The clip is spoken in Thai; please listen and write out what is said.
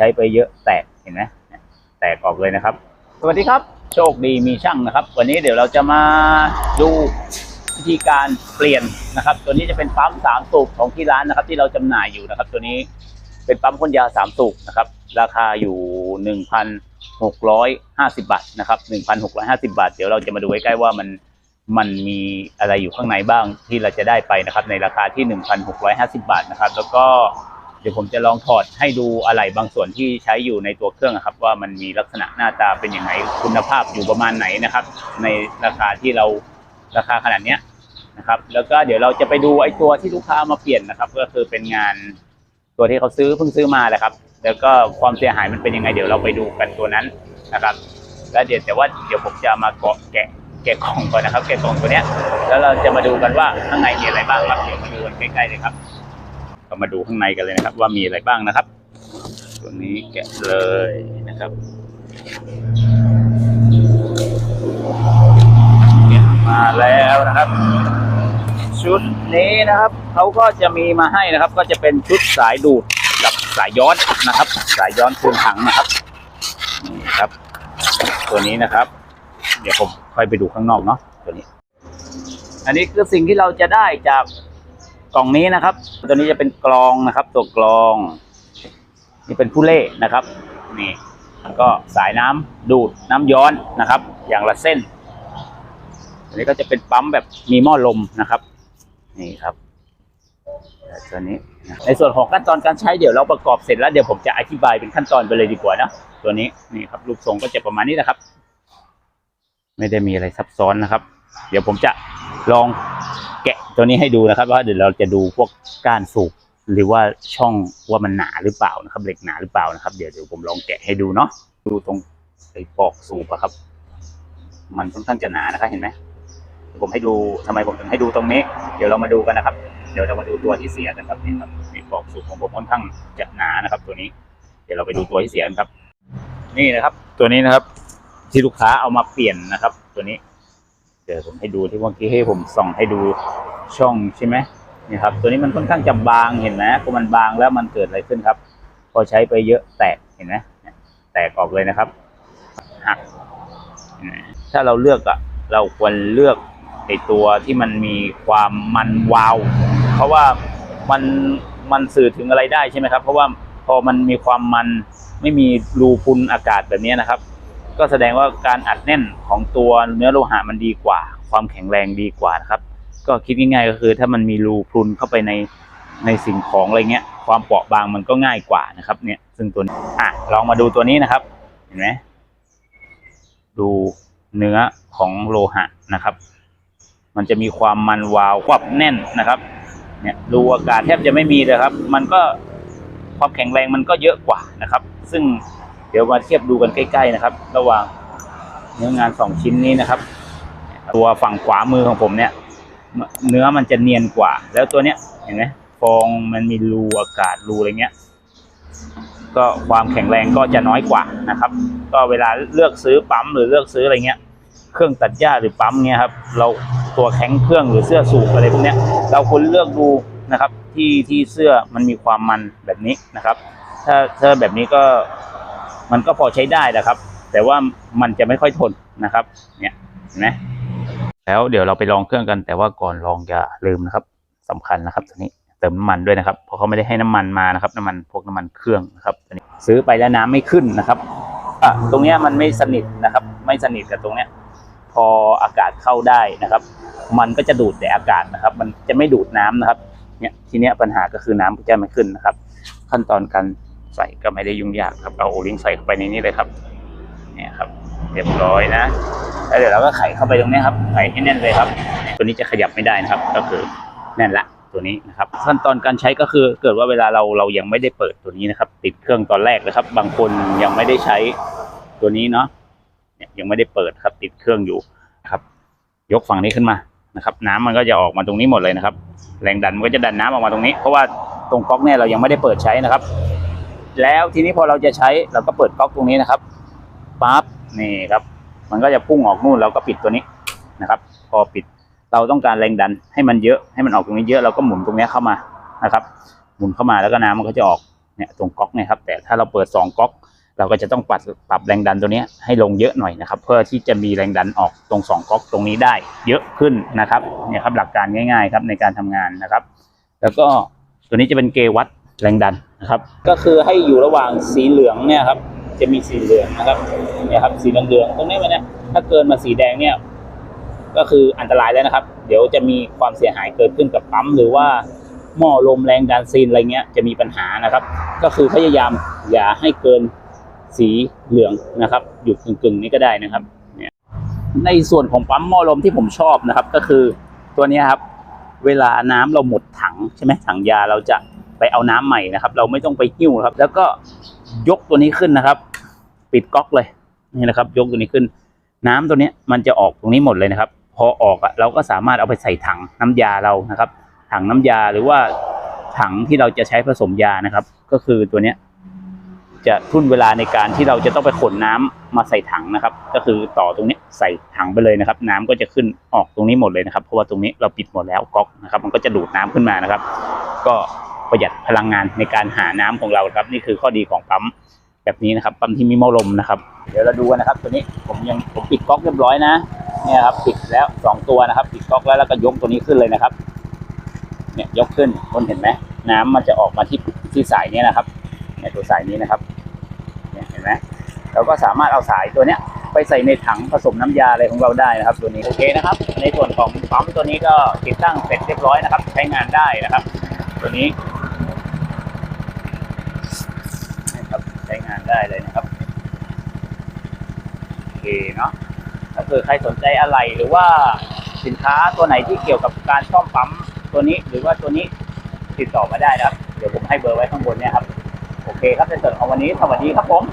ใช้ไปเยอะแตกเห็นไหมแตกออกเลยนะครับ สวัสดีครับ โชคดีมีช่างนะครับ วันนี้เดี๋ยวเราจะมาดูวิธีการเปลี่ยนนะครับ ตัวนี้จะเป็นปั๊มสามสูบของที่ร้านนะครับ ที่เราจำหน่ายอยู่นะครับ ตัวนี้เป็นปั๊มพ่นยาสามสูบนะครับ ราคาอยู่หนึ่งพันหกร้อยห้าสิบาทนะครับหนึ่งพันหกร้อยห้าสิบาท เดี๋ยวเราจะมาดูใกล้ๆว่ามันมันมีอะไรอยู่ข้างในบ้างที่เราจะได้ไปนะครับ ในราคาที่หนึ่งพันหกร้อยห้าสิบาทนะครับ แล้วก็ เดี๋ยวผมจะลองถอดให้ดูอะไรบางส่วนที่ใช้อยู่ในตัวเครื่องครับ ว่ามันมีลักษณะหน้าตาเป็นอยังไงคุณภาพอยู่ประมาณไหนนะครับ ในราคาที่เราราคาขนาดเนี้ยนะครับ แล้วก็เดี๋ยวเราจะไปดูไอ้ตัวที่ลูกค้าเอามาเปลี่ยนนะครับ ก็คือเป็นงานตัวที่เขาซื้อเพิ่งซื้อมาแหละครับ แล้วก็ความเสียหายมันเป็นยังไง เดี๋ยวเราไปดูกันตัวนั้นนะครับ แล้วเดี๋ยวแต่ว่าเดี๋ยวผมจะมาเกาะแกะแกะกล่องก่อนนะครับ แกะกล่องตัวเนี้ยแล้วเราจะมาดูกันว่าข้างในมีอะไรบ้างครับเดี๋ยวมาดูกันใกล้ๆเลยครับ เรามาดูข้างในกันเลยนะครับ ว่ามีอะไรบ้างนะครับตัวนี้แกะเลยนะครับมาแล้วนะครับ ชุดนี้นะครับเขาก็จะมีมาให้นะครับ ก็จะเป็นชุดสายดูดกับสายย้อนนะครับ สายย้อนคืนถังนะครับนี่ครับ ตัวนี้นะครับ เดี๋ยวผมค่อยไปดูข้างนอกเนาะตัวนี้ อันนี้คือสิ่งที่เราจะได้จาก กล่องนี้นะครับ ตัวนี้จะเป็นกลองนะครับ ตัวกลอง นี่เป็นผู้เล่นะครับ นี่ก็สายน้ำดูดน้ำย้อนนะครับ อย่างละเส้น อันนี้ก็จะเป็นปั๊มแบบมีหม้อลมนะครับ นี่ครับตัวนี้ ในส่วนของขั้นตอนการใช้เดี๋ยวเราประกอบเสร็จแล้วเดี๋ยวผมจะอธิบายเป็นขั้นตอนไปเลยดีกว่านะตัวนี้นี่ครับรูปทรงก็จะประมาณนี้นะครับ ไม่ได้มีอะไรซับซ้อนนะครับ เดี๋ยวผมจะลอง ตัวนี้ให้ดูนะครับว่าเดี๋ยวเราจะดูพวกก้านสูบหรือว่าช่องว่ามันหนาหรือเปล่านะครับเหล็กหนาหรือเปล่านะครับ เดี๋ยวเดี๋ยวผมลองแกะให้ดูเนาะดูตรงไอ้ปลอกสูบอะครับ มันค่อนข้างจะหนานะครับเห็นไหมผมให้ดูทำไมผมถึงให้ดูตรงนี้ เดี๋ยวเรามาดูกันนะครับ เดี๋ยวเรามาดูตัวที่เสียกันครับนี่ครับนี่ปลอกสูบของผมค่อนข้างจะหนานะครับ ตัวนี้ เดี๋ยวเราไปดูตัวที่เสียกันครับ นี่นะครับ ตัวนี้นะครับ ที่ลูกค้าเอามาเปลี่ยนนะครับ ตัวนี้ เดี๋ยวผมให้ดูที่เมื่อกี้ให้ผมส่องให้ดูช่องใช่ไหมนี่ครับ ตัวนี้มันค่อนข้างจะบางเห็นไหมพอมันบางแล้วมันเกิดอะไรขึ้นครับ พอใช้ไปเยอะแตกเห็นไหมแตกออกเลยนะครับหักถ้าเราเลือกอะเราควรเลือกไอตัวที่มันมีความมันวาว เพราะว่ามันมันสื่อถึงอะไรได้ใช่ไหมครับ เพราะว่าพอมันมีความมันไม่มีรูพุนอากาศแบบนี้นะครับ ก็แสดงว่าการอัดแน่นของตัวเนื้อโลหะมันดีกว่า ความแข็งแรงดีกว่านะครับ ก็คิดง่ายๆก็คือ ถ้ามันมีรูพรุนเข้าไปในในสิ่งของอะไรเงี้ย ความเปราะบางมันก็ง่ายกว่านะครับเนี่ยซึ่งตัวนี้อะลองมาดูตัวนี้นะครับ เห็นไหมดูเนื้อของโลหะนะครับ มันจะมีความมันวาวควับแน่นนะครับ เนี่ยรูอากาศแทบจะไม่มีเลยครับ มันก็ความแข็งแรงมันก็เยอะกว่านะครับ ซึ่ง ดี๋ยวมาเทียบดูกันใกล้ ๆนะครับ ระหว่างเนื้องานสองชิ้นนี้นะครับ ตัวฝั่งขวามือของผมเนี่ย เนื้อมันจะเนียนกว่า แล้วตัวเนี้ยเห็นไหมฟองมันมีรูอากาศรูอะไรเงี้ย ก็ความแข็งแรงก็จะน้อยกว่านะครับ ก็เวลาเลือกซื้อปั๊มหรือเลือกซื้ออะไรเงี้ย เครื่องตัดหญ้าหรือปั๊มเงี้ยครับ เราตัวแข็งเครื่องหรือเสื้อสูบอะไรพวกเนี้ย เราควรเลือกดูนะครับ ที่ที่เสื้อมันมีความมันแบบนี้นะครับ ถ้าถ้าแบบนี้ก็ มันก็พอใช้ได้นะครับ แต่ว่ามันจะไม่ค่อยทนนะครับ เนี่ยเห็นไหมแล้วเดี๋ยวเราไปลองเครื่องกัน แต่ว่าก่อนลองอย่าลืมนะครับสำคัญนะครับตัวนี้เติมน้ำมันด้วยนะครับ เพราะเขาไม่ได้ให้น้ำมันมานะครับ น้ำมันพวกน้ำมันเครื่องนะครับตัวนี้ซื้อไปแล้วน้ำไม่ขึ้นนะครับอะตรงเนี้ยมันไม่สนิทนะครับ ไม่สนิทกับตรงเนี้ย พออากาศเข้าได้นะครับ มันก็จะดูดแต่อากาศนะครับ มันจะไม่ดูดน้ำนะครับเนี่ยทีเนี้ยปัญหาก็คือน้ำจะไม่ขึ้นนะครับ ขั้นตอนการ ใส่ก็ไม่ได้ยุ่งยากครับเอาโอลิงใส่เข้าไปในนี้เลยครับเนี่ยครับเรียบร้อยนะแล้วเดี๋ยวเราก็ไขเข้าไปตรงนี้ครับไขให้แน่นเลยครับ ตัวนี้จะขยับไม่ได้นะครับ ก็คือแน่นละตัวนี้นะครับขั้นตอนการใช้ก็คือเกิดว่าเวลาเราเรายังไม่ได้เปิดตัวนี้นะครับ ติดเครื่องตอนแรกนะครับ บางคนยังไม่ได้ใช้ตัวนี้เนาะเนี่ยยังไม่ได้เปิดครับ ติดเครื่องอยู่ครับ ยกฝั่งนี้ขึ้นมานะครับ น้ำมันก็จะออกมาตรงนี้หมดเลยนะครับ แรงดันมันก็จะดันน้ำออกมาตรงนี้ เพราะว่าตรงก๊อกเนี่ยเรายังไม่ได้เปิดใช้นะครับ แล้วทีนี้พอเราจะใช้เราก็เปิดก๊อกตรงนี้นะครับปั๊บนี่ครับ มันก็จะพุ่งออกนู่นเราก็ปิดตัวนี้นะครับ พอปิดเราต้องการแรงดันให้มันเยอะให้มันออกตรงนี้เยอะเราก็หมุนตรงนี้เข้ามานะครับ หมุนเข้ามาแล้วก็น้ำมันก็จะออกเนี่ยตรงก๊อกเนี่ยครับแต่ถ้าเราเปิดสองก๊อก เราก็จะต้องปรับปรับแรงดันตัวนี้ให้ลงเยอะหน่อยนะครับ เพื่อที่จะมีแรงดันออกตรงสองก๊อกตรงนี้ได้ เยอะขึ้นนะครับเนี่ยครับหลักการง่าย ๆ ครับในการทำงานนะครับ แล้วก็ตัวนี้จะเป็นเกวัด แรงดันนะครับ ก็คือให้อยู่ระหว่างสีเหลืองเนี่ยครับจะมีสีเหลืองนะครับเนี่ยครับสีเหลืองๆตรงนี้มันเนี่ยถ้าเกินมาสีแดงเนี่ยก็คืออันตรายแล้วนะครับ เดี๋ยวจะมีความเสียหายเกิดขึ้นกับปั๊มหรือว่าหม้อลมแรงดันซีนอะไรเงี้ยจะมีปัญหานะครับ ก็คือพยายามอย่าให้เกินสีเหลืองนะครับ อยู่กึ่งๆนี้ก็ได้นะครับเนี่ยในส่วนของปั๊มหม้อลมที่ผมชอบนะครับ ก็คือตัวนี้ครับ เวลาน้ำเราหมดถังใช่ไหมถังยาเราจะ ไปเอาน้ำใหม่นะครับ เราไม่ต้องไปหิ้วครับ แล้วก็ยกตัวนี้ขึ้นนะครับ ปิดก๊อกเลยนี่นะครับ ยกตัวนี้ขึ้น น้ำตัวนี้มันจะออกตรงนี้หมดเลยนะครับ พอออกอะเราก็สามารถเอาไปใส่ถังน้ำยาเรานะครับ ถังน้ำยาหรือว่าถังที่เราจะใช้ผสมยานะครับ ก็คือตัวเนี้ยจะทุ่นเวลาในการที่เราจะต้องไปขนน้ำมาใส่ถังนะครับ ก็คือต่อตรงนี้ใส่ถังไปเลยนะครับ น้ำก็จะขึ้นออกตรงนี้หมดเลยนะครับ เพราะว่าตรงนี้เราปิดหมดแล้วก๊อกนะครับ มันก็จะดูดน้ำขึ้นมานะครับ ก็ ประหยัดพลังงานในการหาน้ำของเราครับ นี่คือข้อดีของปั๊มแบบนี้นะครับปั๊มที่มีหม้อลมนะครับ เดี๋ยวเราดูกันนะครับตัวนี้ผมยังผมปิดก๊อกเรียบร้อยนะเนี่ยครับปิดแล้วสองตัวนะครับปิดก๊อกแล้วแล้วก็ยกตัวนี้ขึ้นเลยนะครับ เนี่ยยกขึ้นคนเห็นไหมน้ำมันจะออกมาที่ที่สายเนี้ยนะครับเนี่ยตัวสายนี้นะครับเนี่ยเห็นไหมเราก็สามารถเอาสายตัวเนี้ยไปใส่ในถังผสมน้ำยาอะไรของเราได้นะครับ ตัวนี้โอเคนะครับ ในส่วนของปั๊มตัวนี้ก็ติดตั้งเสร็จเรียบร้อยนะครับ ใช้งานได้นะครับ ตัวนี้นะครับใช้งาน ได้เลยนะครับโอเคเนาะถ้าเกิดใครสนใจอะไรหรือว่าสินค้าตัวไหนที่เกี่ยวกับการซ่อมปั๊มตัวนี้หรือว่าตัวนี้ติดต่อมาได้นะครับ เดี๋ยวผมให้เบอร์ไว้ข้างบนเนี่ยครับ โอเคครับในส่วนของวันนี้สวัสดีครับผม